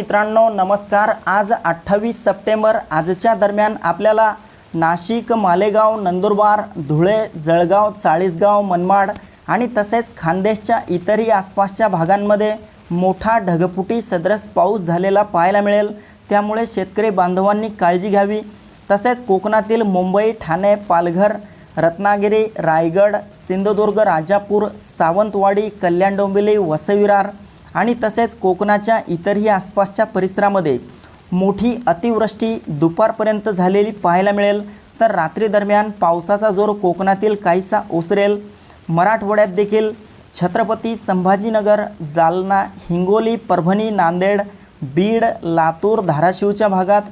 मित्रांनो नमस्कार. आज अठ्ठावीस सप्टेंबर. आजच्या दरम्यान आपल्याला नाशिक मालेगाव नंदुरबार धुळे जळगाव चाळीसगाव मनमाड आणि तसेच खानदेशच्या इतरही आसपासच्या भागांमध्ये मोठा ढगफुटी सदरस पाऊस झालेला पाहायला मिळेल. त्यामुळे शेतकरी बांधवांनी काळजी घ्यावी. तसेच कोकणातील मुंबई ठाणे पालघर रत्नागिरी रायगड सिंधुदुर्ग राजापूर सावंतवाडी कल्याण डोंबिवली वसविरार आणि तसेच कोकणाच्या इतरही आसपासच्या परिसरामध्ये मोठी अतिवृष्टी दुपारपर्यंत झालेली पाहायला मिळेल. तर रात्री दरम्यान पावसाचा जोर कोकणातील काहीसा ओसरेल. मराठवाड्यात देखील छत्रपती संभाजीनगर जालना हिंगोली परभणी नांदेड बीड लातूर धाराशिवच्या भागात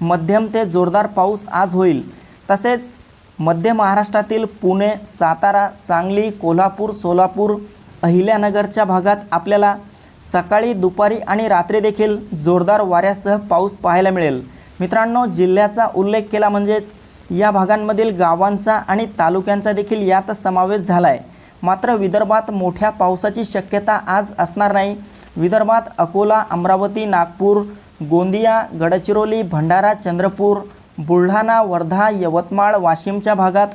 मध्यम ते जोरदार पाऊस आज होईल. तसेच मध्य महाराष्ट्रातील पुणे सातारा सांगली कोल्हापूर सोलापूर अहिल्यानगरच्या भागात आपल्याला सकाळी दुपारी आणि रात्री देखील जोरदार वाऱ्यासह पाऊस पाहायला मिळेल. मित्रांनो जिल्ह्याचा उल्लेख केला म्हणजेच या भागांमधील गावांचा आणि तालुक्यांचा देखील यात समावेश झाला आहे मात्र विदर्भात मोठ्या पावसाची शक्यता आज असणार नाही. विदर्भात अकोला अमरावती नागपूर गोंदिया गडचिरोली भंडारा चंद्रपूर बुलढाणा वर्धा यवतमाळ वाशिमच्या भागात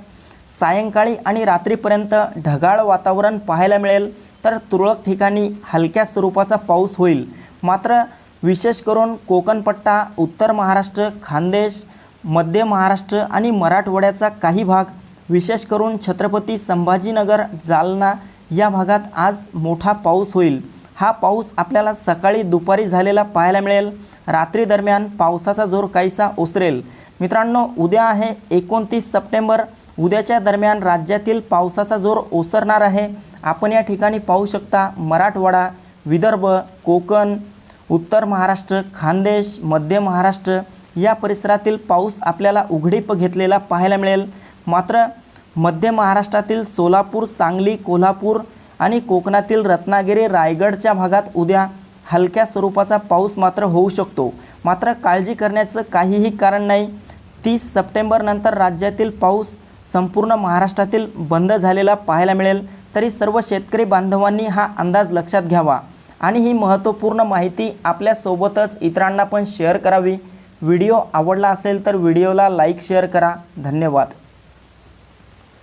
सायंकाळी आणि रात्रीपर्यंत ढगाळ वातावरण पाहायला मिळेल. तर तुरळक ठिकाणी हलक्या स्वरूपाचा पाऊस होईल. मात्र विशेष करून कोकणपट्टा उत्तर महाराष्ट्र खानदेश मध्य महाराष्ट्र आणि मराठवाड्याचा काही भाग विशेष करून छत्रपती संभाजीनगर जालना या भागात आज मोठा पाऊस होईल. हा पाऊस आपल्याला सकाळी दुपारी झालेला पाहायला मिळेल. रात्री दरम्यान पावसाचा जोर काहीसा ओसरेल. मित्रांनो उद्या आहे एकोणतीस सप्टेंबर. उद्याच्या दरम्यान राज्यातील पावसाचा जोर ओसरणार आहे. आपण या ठिकाणी पाहू शकता मराठवाडा विदर्भ कोकण उत्तर महाराष्ट्र खानदेश मध्य महाराष्ट्र या परिसरातील पाऊस आपल्याला उघडीप घेतलेला पाहायला मिळेल. मात्र मध्य महाराष्ट्रातील सोलापूर सांगली कोल्हापूर आणि कोकणातील रत्नागिरी रायगडच्या भागात उद्या हलक्या स्वरूपाचा पाऊस मात्र होऊ शकतो. मात्र काळजी करण्याचं काहीही कारण नाही. तीस सप्टेंबरनंतर राज्यातील पाऊस संपूर्ण महाराष्ट्रातील बंद झालेला पाहायला मिळेल. तरी सर्व शेतकरी बांधवांनी हा अंदाज लक्षात घ्यावा. आणि ही महत्त्वपूर्ण माहिती आपल्यासोबतच इतरांना पण शेअर करावी. व्हिडिओ आवडला असेल तर व्हिडिओला लाईक शेअर करा. धन्यवाद.